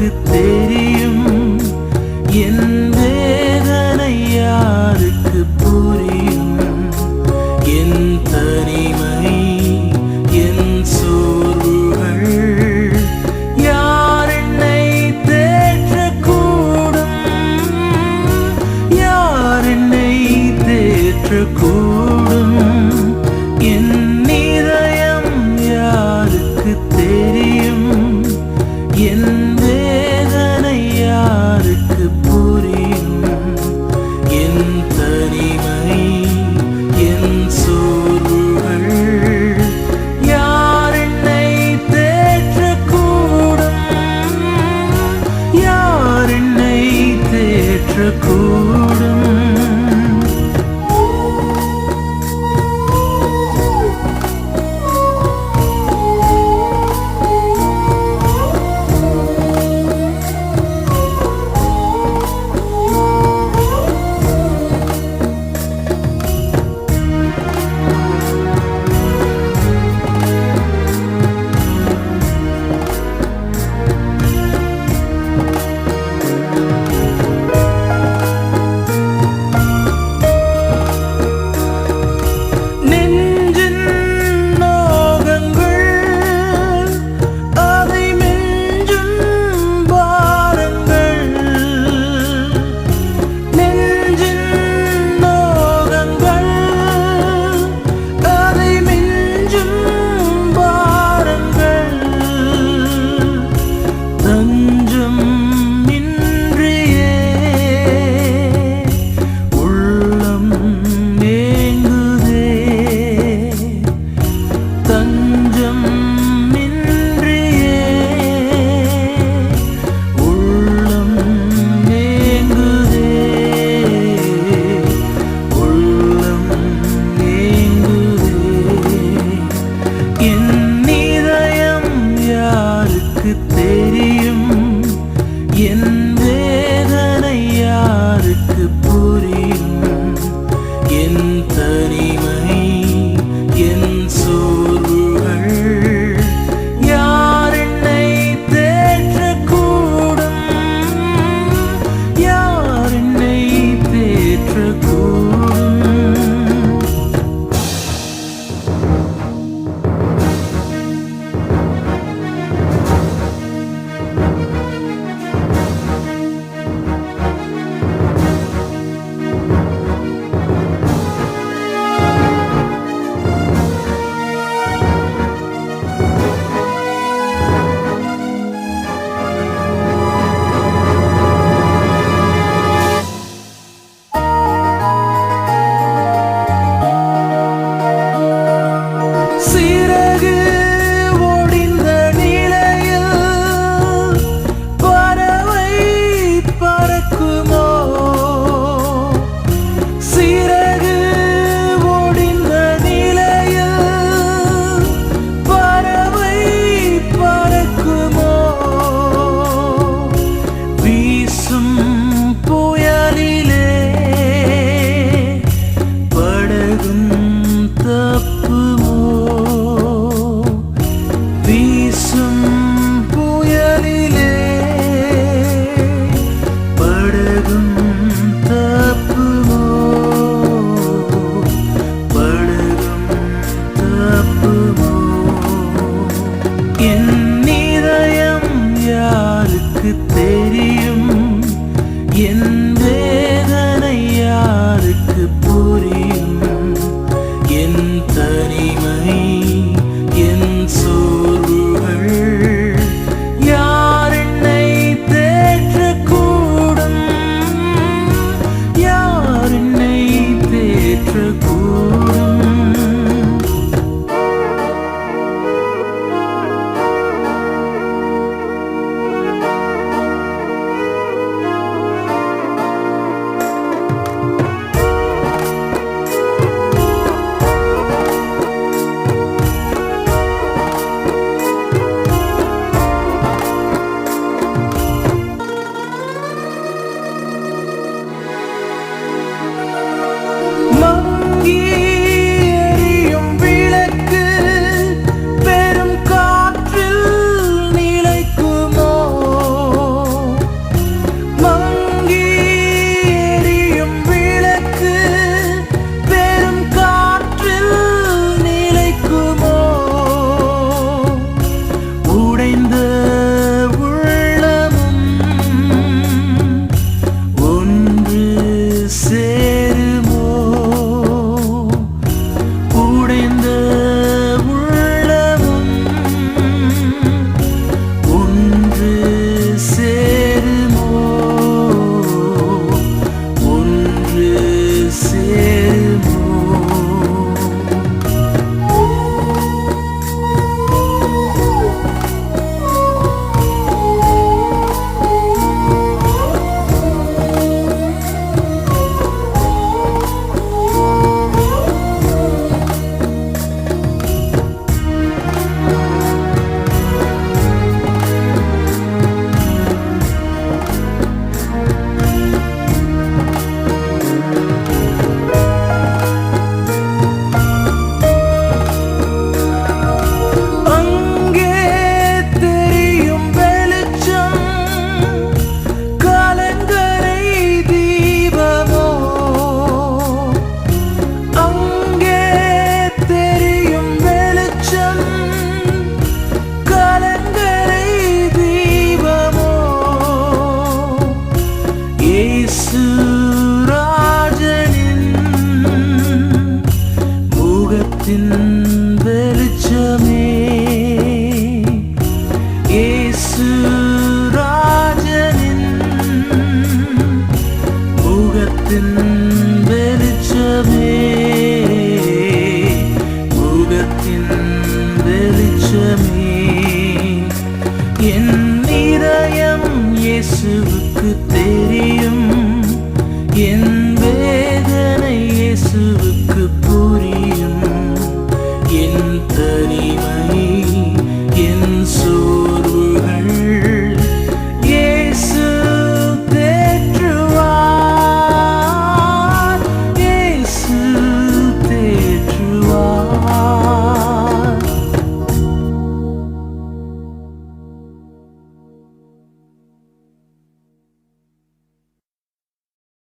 என் தெரியும். என் 是苦。தஞ்சம் என் യേശുരാജനിൻ മുഖത്തിൻ വെളിച്ചമേ യേശുരാജനിൻ മുഖത്തിൻ വെളിച്ചമേ to